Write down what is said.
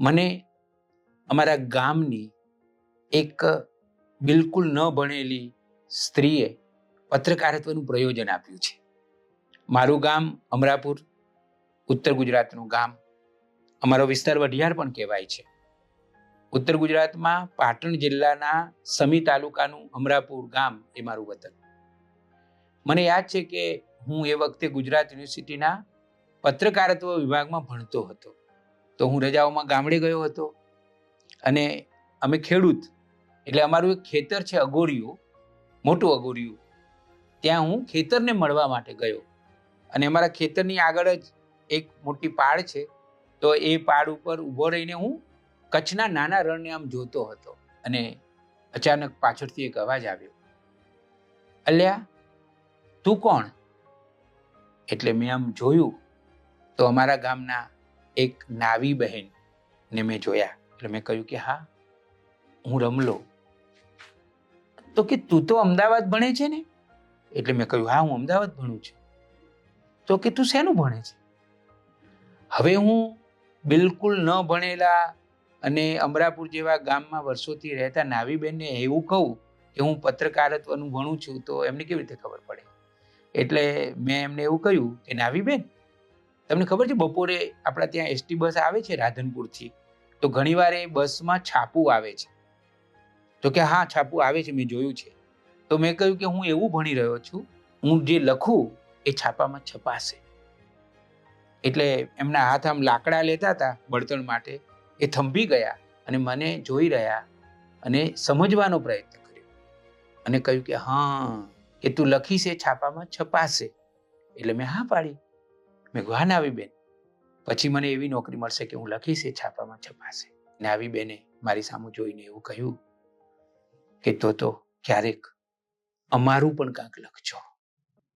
મને અમારા ગામની એક બિલકુલ ન ભણેલી સ્ત્રીએ પત્રકારત્વનું પ્રયોજન આપ્યું છે. મારું ગામ અમરાપુર, ઉત્તર ગુજરાતનું ગામ. અમારો વિસ્તાર વઢિયાર પણ કહેવાય છે. ઉત્તર ગુજરાતમાં પાટણ જિલ્લાના સમી તાલુકાનું અમરાપુર ગામ એ મારું વતન. મને યાદ છે કે હું એ વખતે ગુજરાત યુનિવર્સિટીના પત્રકારત્વ વિભાગમાં ભણતો હતો. તો હું રજાઓમાં ગામડે ગયો હતો. અને અમે ખેડૂત, એટલે અમારું એક ખેતર છે અગોરિયું, મોટું અગોરિયું. ત્યાં હું ખેતરને મળવા માટે ગયો. અને અમારા ખેતરની આગળ જ એક મોટી પાડ છે. તો એ પાડ ઉપર ઊભો રહીને હું કચ્છના નાના રણને આમ જોતો હતો. અને અચાનક પાછળથી એક અવાજ આવ્યો. અલ્યા, તું કોણ? એટલે મેં આમ જોયું તો અમારા ગામના એક નાવી બહેન ને મેં જોયા. એટલે મેં કહ્યું કે, હા, હું રમલો. તો કે, તું તો અમદાવાદ ભણે છે ને? એટલે મેં કહ્યું, હા, હું અમદાવાદ ભણું છું. તો કે, તું શેનું ભણે છે? હવે હું બિલકુલ ન ભણેલા અને અમરાપુર જેવા ગામમાં વર્ષોથી રહેતા નાવીબેનને એવું કહું કે, હું પત્રકારત્વનું ભણું છું, તો એમને કેવી રીતે ખબર પડે? એટલે મેં એમને એવું કહ્યું કે, નાવીબેન તમને ખબર છે, બપોરે આપણા ત્યાં એસટી બસ આવે છે રાધનપુરથી, તો ઘણીવાર એ બસમાં છાપું આવે છે. તો કે હા, છાપું આવે છે, મેં જોયું છે. તો મેં કહ્યું કે હું એવું ભણી રહ્યો છું, હું જે લખું એ છાપામાં છપાશે. એટલે એમના હાથ આમ લાકડા લેતા હતા બળતણ માટે, એ થંભી ગયા અને મને જોઈ રહ્યા અને સમજવાનો પ્રયત્ન કર્યો. અને કહ્યું કે હા, કે તું લખીશ એ છાપામાં છપાશે. એટલે મેં હા પાડી. મેં કહ્યું, હા, નાવી બેન. પછી મને એવી નોકરી મળશે કે હું લખીશ એ છાપામાં છપાશે. નાવી બેને મારી સામે જોઈને એવું કહ્યું કે, તો તો ક્યારેક અમારું પણ કાંક લખજો.